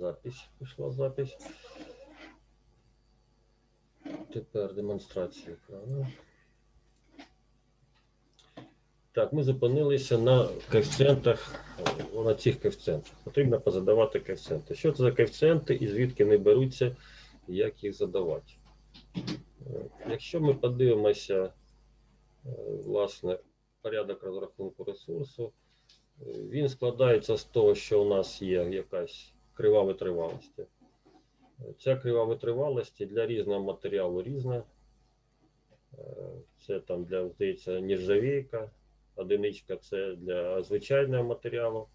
Запись. Пішла запись. Тепер демонстрація екрану. Так, ми зупинилися на коефіцієнтах, на цих коефіцієнтах. Потрібно позадавати коефіцієнти. Що це за коефіцієнти і звідки вони беруться, як їх задавати? Якщо ми подивимося, е, власне, порядок розрахунку ресурсу, е, він складається з того, що у нас є якась крива витривалості. Ця крива витривалості для різного матеріалу різна. Е, Це там для, здається, нержавійка, одиничка це для звичайного матеріалу.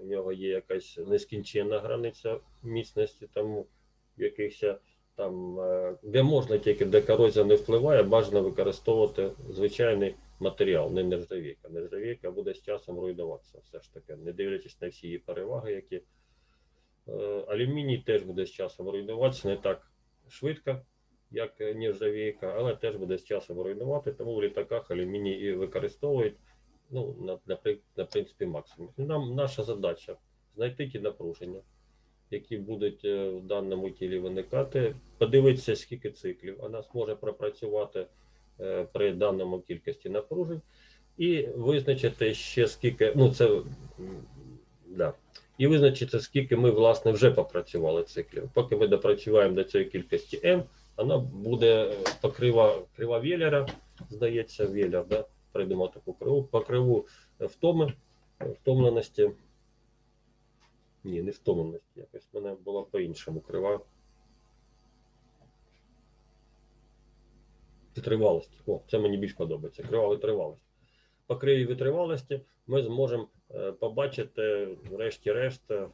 У нього є якась нескінченна границя міцності, тому якихось там, е, де можна тільки де корозія не впливає, бажано використовувати звичайний матеріал, не нержавійка. Нержавійка буде з часом руйнуватися, все ж таки, не дивлячись на всі її переваги, які Алюміній теж буде з часом руйнуватися не так швидко, як е, нержавійка, але теж буде з часом руйнувати, тому в літаках алюміній і використовують ну, на, на, на принципі максимум. Нам наша задача знайти ті напруження, які будуть е, в даному тілі виникати, подивитися, скільки циклів вона зможе пропрацювати е, при даному кількості напружень, і визначити ще скільки, ну це да, і визначити, скільки ми власне вже попрацювали циклів. Поки ми допрацюємо до цієї кількості m, вона буде покрива крива Веллера, здається, Веллер, да? прийдемо таку криву, по криву е, втоми, е, втомленості. Ні, не втомленості. Якось в мене була по-іншому крива. Витривалості. О, це мені більш подобається. Крива витривалості. По криві витривалості ми зможемо е, побачити, врешті-решт, е,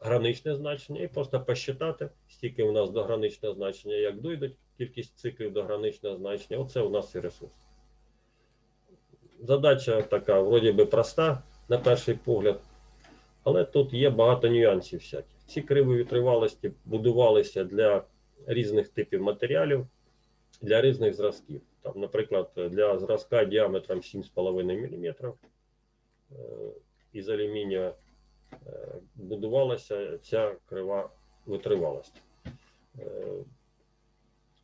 граничне значення і просто посчитати, скільки у нас до граничного значення, як дойдуть кількість циклів до граничного значення. Оце у нас і ресурс. Задача така, вроді би, проста на перший погляд, але тут є багато нюансів всяких. Ці криви витривалості будувалися для різних типів матеріалів, для різних зразків. Там, наприклад, для зразка діаметром 7,5 мм е, із алюмінія е, будувалася ця крива витривалості. Е,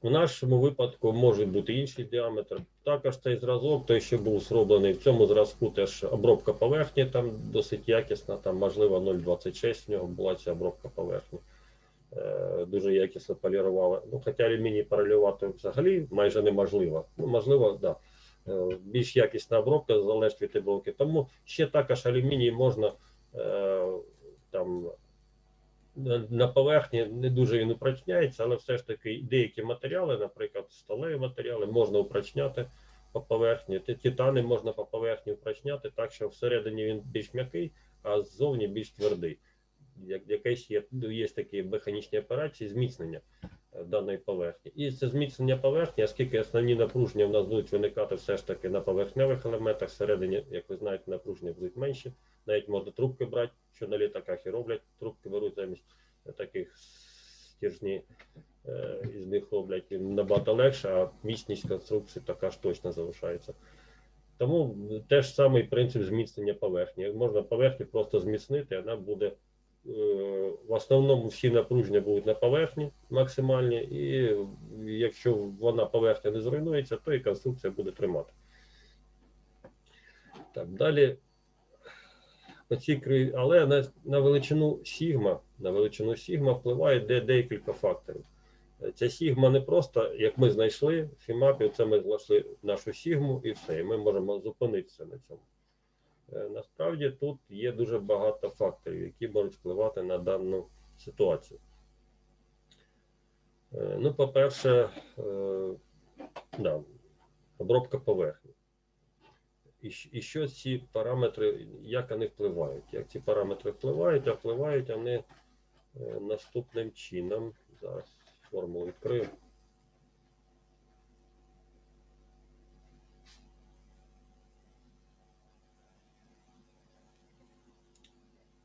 У нашому випадку може бути інший діаметр. Також цей зразок, той, що був зроблений в цьому зразку, теж обробка поверхні там досить якісна, там можливо 0,26 в нього була ця обробка поверхні. Е, Дуже якісно полірували. Ну, хоча алюміній паралювати взагалі майже неможливо. Ну, можливо, да. Е, Більш якісна обробка залежить від обробки. Тому ще також алюміній можна е, там на поверхні не дуже він упрочняється, але все ж таки деякі матеріали, наприклад, сталеві матеріали, можна упрочняти по поверхні. Титани можна по поверхні упрочняти, так що всередині він більш м'який, а ззовні більш твердий. Як якесь є, є такі механічні операції зміцнення даної поверхні. І це зміцнення поверхні, оскільки основні напруження в нас будуть виникати все ж таки на поверхневих елементах, всередині, як ви знаєте, напруження будуть менші. Навіть можна трубки брати, що на літаках і роблять. Трубки беруть замість таких стержні, е, із них роблять і набагато легше, а міцність конструкції така ж точно залишається. Тому теж самий принцип зміцнення поверхні. Як Можна поверхню просто зміцнити, вона буде е, в основному всі напруження будуть на поверхні максимальні, і якщо вона поверхня не зруйнується, то і конструкція буде тримати. Так, далі оці але на, на величину сігма, на величину сігма впливає де, декілька факторів. Ця сігма не просто, як ми знайшли в Фімапі, це ми знайшли нашу сігму і все, і ми можемо зупинитися на цьому. Е, Насправді тут є дуже багато факторів, які можуть впливати на дану ситуацію. Е, Ну, по-перше, е, да, обробка поверхні. І, що ці параметри, як вони впливають? Як ці параметри впливають, а впливають вони е, наступним чином. Зараз формулу відкрию.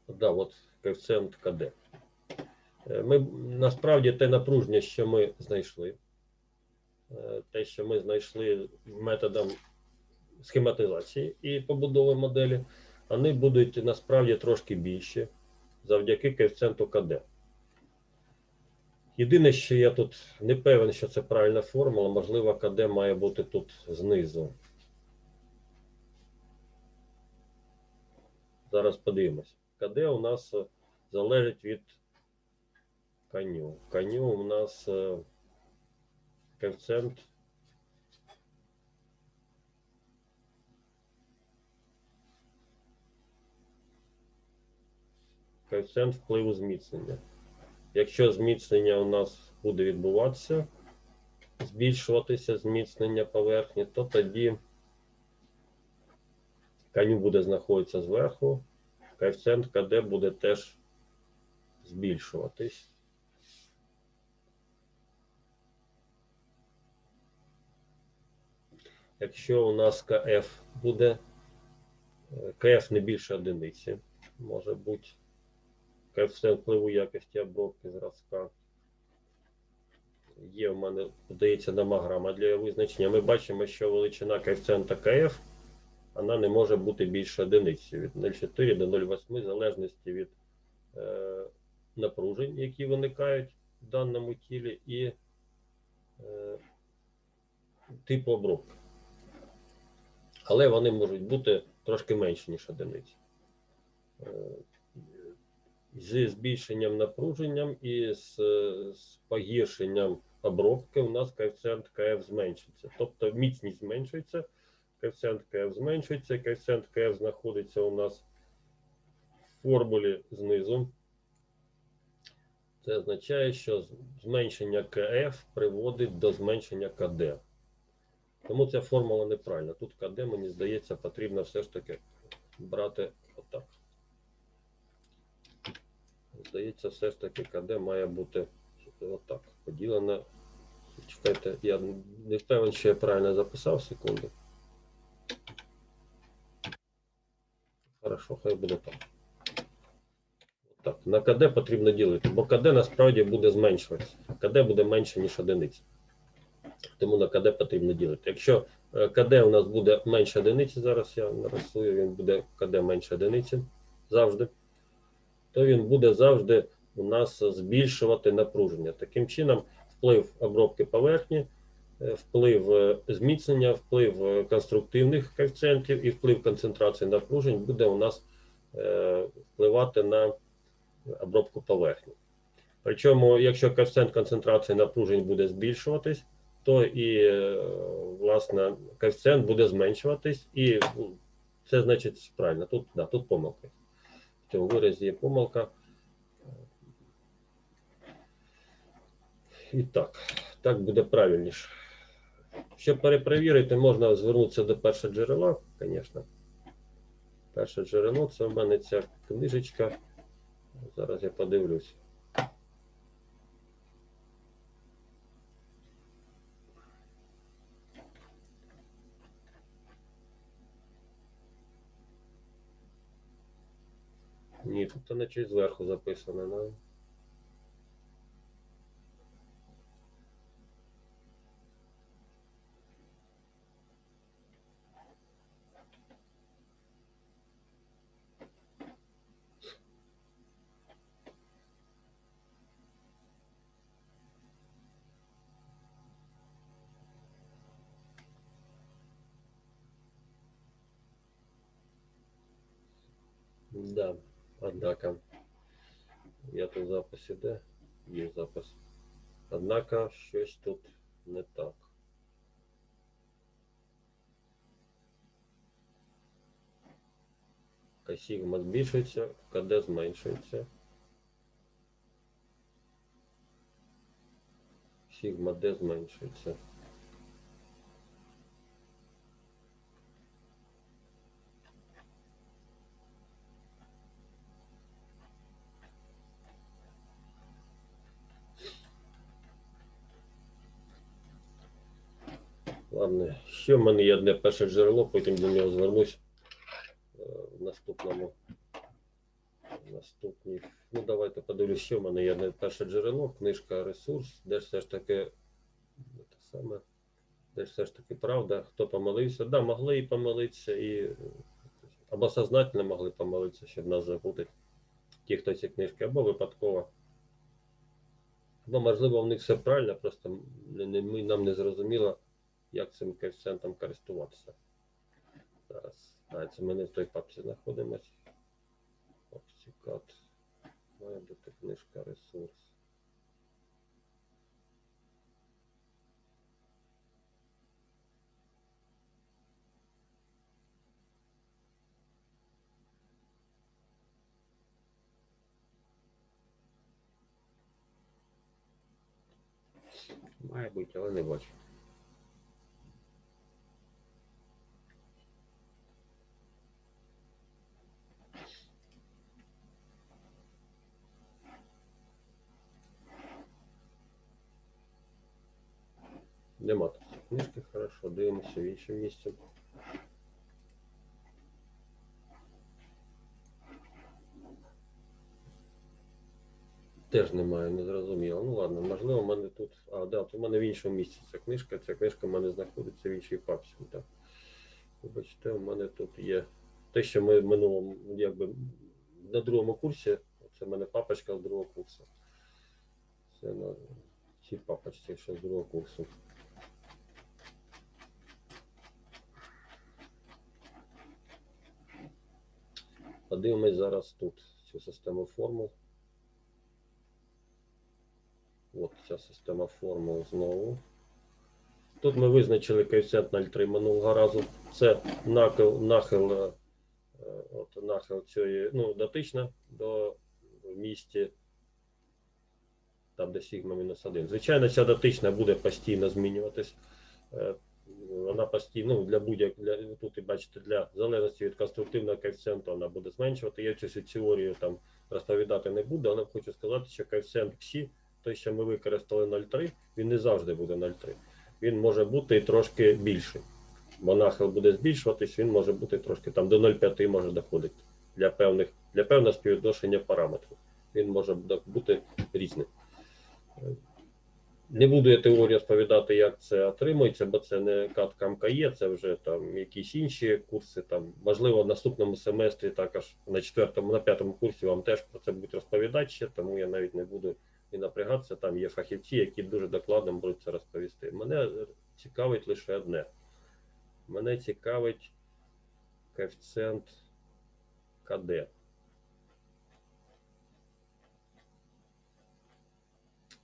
Да, от коефіцієнт КД. Е, Ми насправді те напруження, що ми знайшли, е, те, що ми знайшли методом схематизації і побудови моделі, вони будуть насправді трошки більші, завдяки коефіцієнту КД. Єдине, що я тут не певен, що це правильна формула, можливо, КД має бути тут знизу. Зараз подивимось. КД у нас залежить від коню. Коню у нас е, коефіцієнт коефіцієнт впливу зміцнення. Якщо зміцнення у нас буде відбуватися, збільшуватися зміцнення поверхні, то тоді коню буде знаходитися зверху, коефіцієнт КД буде теж збільшуватись. Якщо у нас КФ буде, е, КФ не більше одиниці, може бути коефіцієнт впливу якості обробки зразка. Є в мене, подається номограма для визначення. Ми бачимо, що величина коефіцієнта КФ вона не може бути більше одиниці від 0,4 до 0,8 в залежності від е, напружень, які виникають в даному тілі, і е, типу обробки. Але вони можуть бути трошки менші, ніж одиниці. Е, зі збільшенням напруженням і з, з погіршенням обробки у нас коефіцієнт КФ зменшиться. Тобто міцність зменшується, коефіцієнт КФ зменшується, коефіцієнт КФ знаходиться у нас в формулі знизу. Це означає, що зменшення КФ приводить до зменшення КД. Тому ця формула неправильна. Тут КД, мені здається, потрібно все ж таки брати отак. Здається, все ж таки КД має бути отак. Поділено. Чекайте, я не впевнений, що я правильно записав секунду. Хорошо, хай буде так. Так, на КД потрібно ділити, бо КД насправді буде зменшуватися. КД буде менше, ніж одиниця. Тому на КД потрібно ділити. Якщо е, КД у нас буде менше одиниці, зараз я нарисую, він буде КД менше одиниці завжди то він буде завжди у нас збільшувати напруження. Таким чином, вплив обробки поверхні, е, вплив е, зміцнення, вплив конструктивних коефіцієнтів і вплив концентрації напружень буде у нас впливати на обробку поверхні. Причому, якщо коефіцієнт концентрації напружень буде збільшуватись, то і власне коефіцієнт буде зменшуватись, і ну, це значить правильно. Тут да, тут помилка в цьому виразі є помилка. І так, так буде правильніше. Щоб перепровірити, можна звернутися до першого джерела, звісно. Перше джерело це в мене ця книжечка. Зараз я подивлюсь. Тут наче зверху записано, да? Да. Однако, я тут запис іде, є запис. Однако щось тут не так. Сігма збільшується, КД зменшується. Сігма Д зменшується. Ладно, ще в мене є одне перше джерело, потім до нього звернусь е, в наступному. Наступній. Ну, давайте подивлюсь, що в мене є одне перше джерело, книжка ресурс, де ж все ж таки те саме, де ж все ж таки правда, хто помилився. Да, могли і помилитися, і або сознательно могли помилитися, щоб нас забути. ті, хто ці книжки, або випадково. Або, можливо, в них все правильно, просто нам не зрозуміло, як цим коефіцієнтом користуватися. Зараз. Це ми не в той папці знаходимось. Папці кат. Має бути книжка ресурс. Має бути, але не бачу. Нема тут книжки, хорошо, дивимося в іншому місці. Теж немає, не зрозуміло. Ну ладно, можливо, в мене тут. А, да, в мене в іншому місці ця книжка. Ця книжка в мене знаходиться в іншій папці. Вибачте, у мене тут є те, що ми в минулому, якби на другому курсі. Це в мене папочка з другого курсу. Це на цій папочці, що з другого курсу. Подивимось зараз тут цю систему формул. От ця система формул знову. Тут ми визначили коефіцієнт 0,3 минулого разу. Це нахил, нахил, е, е, от нахил цієї, ну, дотична до місті, там де сігма мінус 1. Звичайно, ця дотична буде постійно змінюватись. Вона постійно, ну, для будь-як, для, тут і бачите, для залежності від конструктивного коефіцієнту вона буде зменшувати. Я цю всю теорію там розповідати не буду, але хочу сказати, що коефіцієнт псі той, що ми використали 0,3, він не завжди буде 0,3. Він може бути і трошки більший. Бо нахил буде збільшуватись, він може бути трошки там до 0,5 може доходити для певних для певного співвідношення параметрів. Він може бути різним. Не буду я теорію розповідати, як це отримується, бо це не катка МКЄ, це вже там якісь інші курси. Там, можливо, в наступному семестрі також на четвертому, на п'ятому курсі вам теж про це будуть розповідати ще, тому я навіть не буду і напрягатися. Там є фахівці, які дуже докладно будуть це розповісти. Мене цікавить лише одне. Мене цікавить коефіцієнт КД.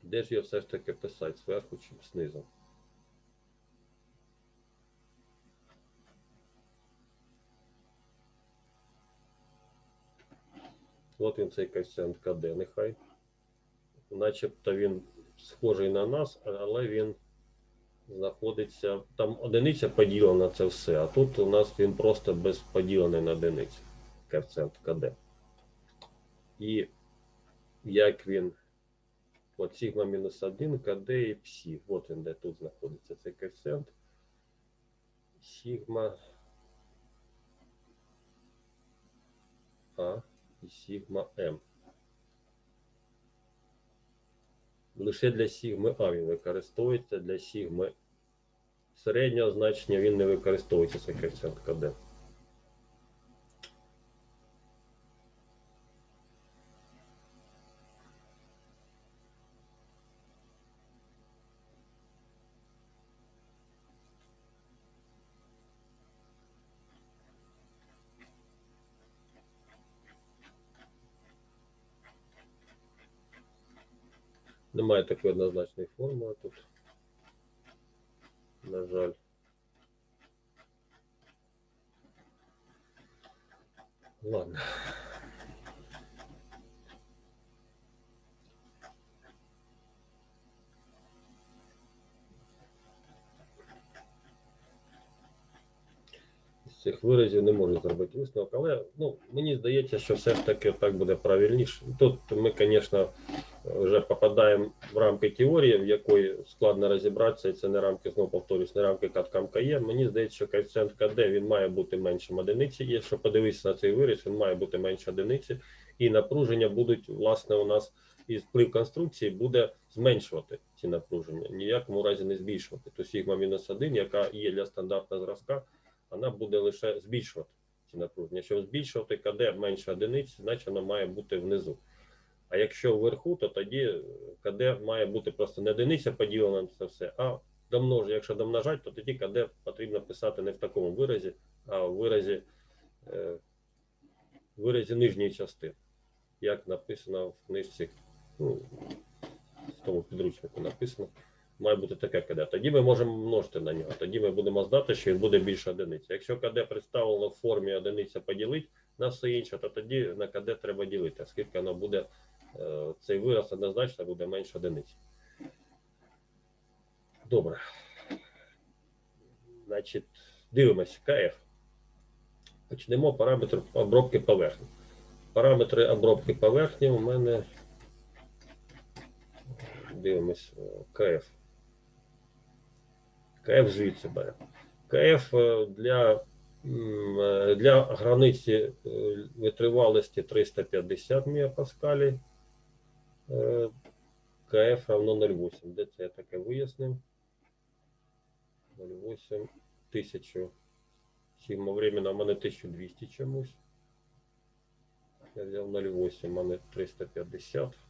Де ж його все ж таки писати? Зверху чи знизу? От він цей коефіцієнт КД, нехай. Начебто він схожий на нас, але він знаходиться. Там одиниця поділена це все, а тут у нас він просто без поділений на одиницю. Коефіцієнт КД. І як він. От сігма мінус 1, КД і псі. От він де тут знаходиться цей коефіцієнт. Сігма А і сігма М. Лише для сігми А він використовується, для сігми середнього значення він не використовується цей коефіцієнт КД. Немає такої однозначної формули тут. На жаль. Ладно. Цих виразів не можу зробити висновок, але ну, мені здається, що все ж таки так буде правильніше. Тут ми, звісно, вже попадаємо в рамки теорії, в якої складно розібратися, і це не рамки, знову повторюсь, не рамки катка МКЄ. Мені здається, що коефіцієнт КД він має бути меншим одиниці. Якщо подивитися на цей вираз, він має бути менше одиниці, і напруження будуть, власне, у нас і вплив конструкції буде зменшувати ці напруження, ніякому разі не збільшувати. То сігма мінус 1, яка є для стандартного зразка, вона буде лише збільшувати ці напруження. Щоб збільшувати КД менше одиниць, значить воно має бути внизу. А якщо вверху, то тоді КД має бути просто не одиниця поділена на це все, а домножити. Якщо домножати, то тоді КД потрібно писати не в такому виразі, а в виразі, е, виразі нижньої частини, як написано в книжці, ну, в тому підручнику написано. Має бути таке КД. Тоді ми можемо множити на нього. Тоді ми будемо знати, що він буде більше одиниці. Якщо КД представлено в формі одиниця поділити на все інше, то тоді на КД треба ділити, оскільки воно буде, е, цей вираз однозначно буде менше одиниці. Добре. Значить, дивимося, КФ. Почнемо параметр обробки поверхні. Параметри обробки поверхні у мене. Дивимось е, КФ. КФ звідси бере. КФ е, для, е, для границі е, витривалості 350 мегапаскалів. КФ равно 0,8. Де це я таке вияснив? 0,8 тисячу. Сімо временно у мене 1200 чомусь. Я взяв 0,8, у мене 350.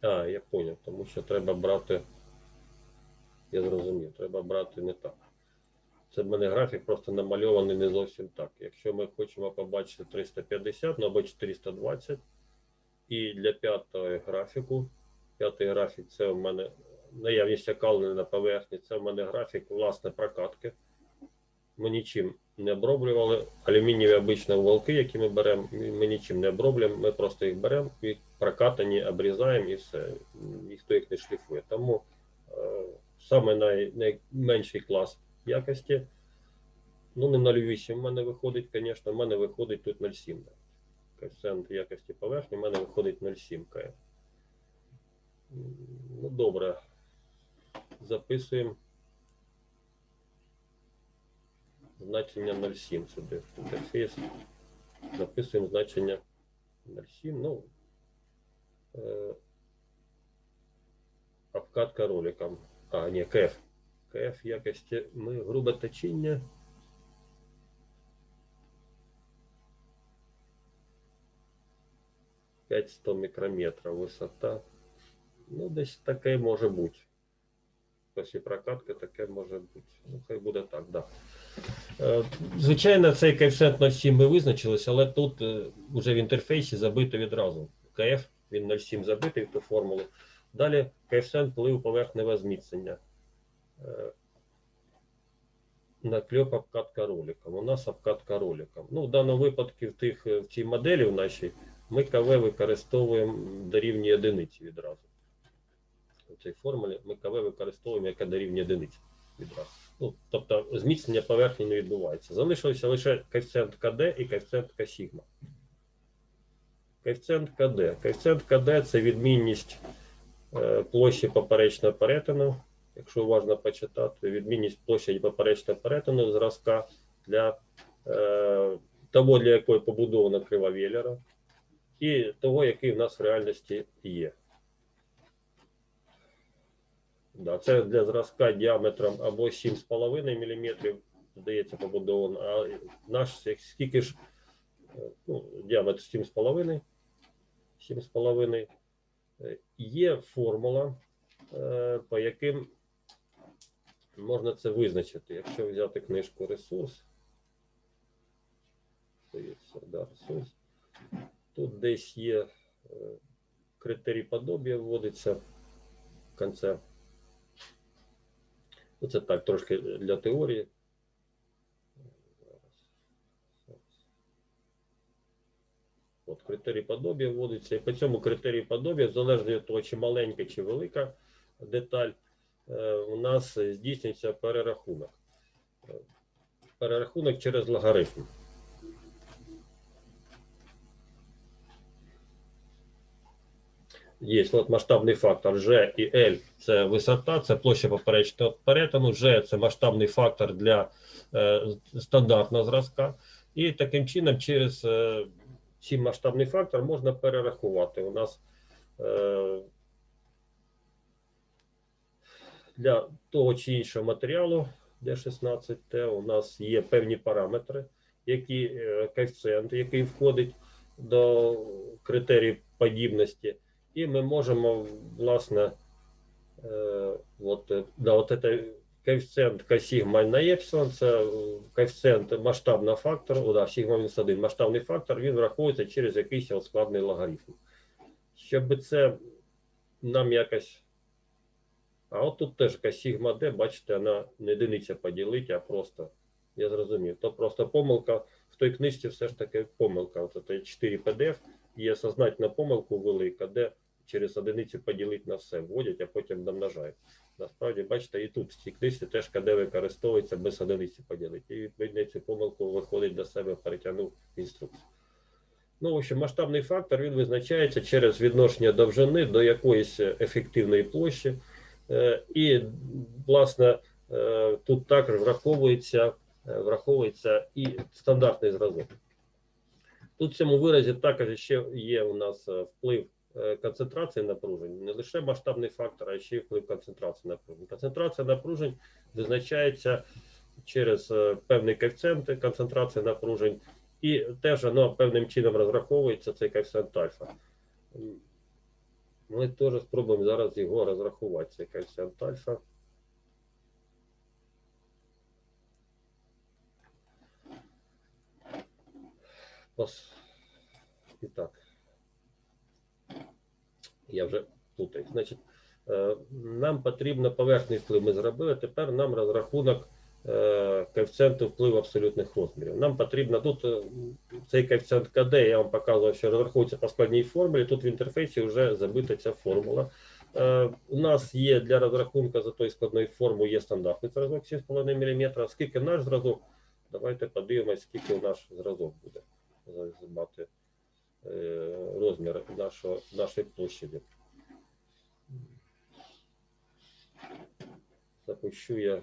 А, я поняв, тому що треба брати. Я зрозумів, треба брати не так. Це в мене графік просто намальований не зовсім так. Якщо ми хочемо побачити 350, ну або 420, і для п'ятого графіку, п'ятий графік це в мене наявність окалини на поверхні, це в мене графік власне прокатки. Ми нічим не оброблювали. Алюмінієві обично волки, які ми беремо, ми нічим не оброблюємо, ми просто їх беремо і прокатані, обрізаємо і все. Ніхто їх не шліфує. Тому е, саме най, найменший клас якості. Ну, не 0,8 в мене виходить, звісно, в мене виходить тут 0,7. Коефіцієнт якості поверхні в мене виходить 0,7 КФ. Ну, добре. Записуємо значення 0,7 сюди. Записуємо значення 0,7. Ну, обкатка роликом. А, ні, КФ. КФ якості ми грубе точіння. П'ять сто мікрометрів висота. Ну, десь таке може бути. Після прокатки таке може бути. Ну, хай буде так, да. Е, Звичайно, цей коефіцієнт 0,7 ми визначилися, але тут вже в інтерфейсі забито відразу. КФ, він 0,7 забитий в ту формулу. Далі коефіцієнт впливу поверхневого зміцнення. Е, Накльоп обкатка роликом. У нас обкатка роликом. Ну, в даному випадку в, тих, е, в цій моделі в нашій ми КВ використовуємо дорівнює одиниці відразу. У цій формулі ми КВ використовуємо яка дорівнює одиниці відразу. Ну, тобто зміцнення поверхні не відбувається. Залишився лише коефіцієнт КД і коефіцієнт К-сігма. Коефіцієнт КД. Коефіцієнт КД це відмінність е, площі поперечного перетину. Якщо уважно почитати, відмінність площі поперечного перетину зразка для е, того, для якої побудована крива Веллера, і того, який в нас в реальності є. Да, це для зразка діаметром або 7,5 мм, здається, побудовано, а наш скільки ж е, ну, діаметр 7,5 7,5. Е, Є формула, е, по яким можна це визначити. Якщо взяти книжку ресурс, да, ресурс, тут десь є е, критерій подобія вводиться в кінці. Ну, Це так, трошки для теорії. От критерій подобія вводиться, і по цьому критерію подобія, залежно від того, чи маленька, чи велика деталь, е, у нас здійснюється перерахунок. Е, Перерахунок через логарифм. Є масштабний фактор G і L це висота, це площа поперечного перетину. G це масштабний фактор для е, стандартного зразка. І таким чином, через е, цей масштабний фактор можна перерахувати. У нас е, для того чи іншого матеріалу D16T у нас є певні параметри, які е, коефіцієнт, який входить до критерій подібності, і ми можемо, власне, е, от, да, от це коефіцієнт К-сігма на епсилон, це е, коефіцієнт масштабного фактора, о, да, сігма мінус 1, масштабний фактор, він враховується через якийсь складний логарифм. Щоб це нам якось. А от тут теж якась сігма D, бачите, вона не одиниця поділити, а просто. Я зрозумів. То просто помилка. В той книжці все ж таки помилка. От це 4 PDF, є сознательна помилку велика, де через одиницю поділити на все вводять, а потім домножають. Насправді, бачите, і тут в цій книжці теж КД використовується без одиниці поділити. І відповідно цю помилку виходить до себе, перетягнув інструкцію. Ну, в общем, масштабний фактор він визначається через відношення довжини до якоїсь ефективної площі. Е, І, власне, е, тут також враховується, е, враховується і стандартний зразок. Тут в цьому виразі також ще є у нас е, вплив е, концентрації напружень, не лише масштабний фактор, а ще й вплив концентрації напружень. Концентрація напружень визначається через е, певний коефіцієнт концентрації напружень, і теж воно певним чином розраховується цей коефіцієнт альфа. Ми теж спробуємо зараз його розрахувати, цей коефіцієнт альфа. І так. Я вже плутаю. Значить, е, нам потрібно поверхний вплив ми зробили. Тепер нам розрахунок е, коефіцієнту впливу абсолютних розмірів. Нам потрібно тут е, цей коефіцієнт КД, я вам показував, що розраховується по складній формулі. Тут в інтерфейсі вже забита ця формула. У нас є для розрахунку за тої складної форми є стандартний зразок 7,5 мм. Скільки наш зразок? Давайте подивимось, скільки наш зразок буде. Зараз розмір нашого, нашої площади. Запущу я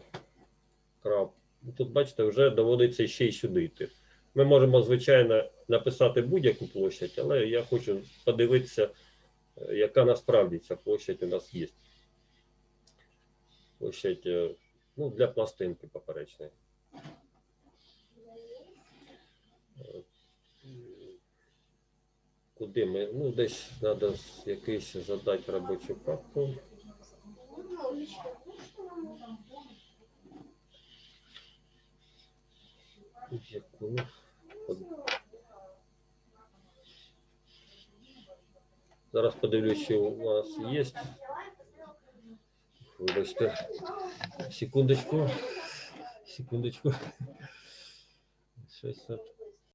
крап. Тут, бачите, вже доводиться ще й сюди йти. Ми можемо, звичайно, написати будь-яку площадь, але я хочу подивитися, е, яка насправді ця площадь у нас є. Площадь е, ну, для пластинки поперечної. Куди ми? Ну, десь треба якийсь задати робочу папку. Зараз подивлюсь, що у вас є. Вибачте. Секундочку. Секундочку. Щось от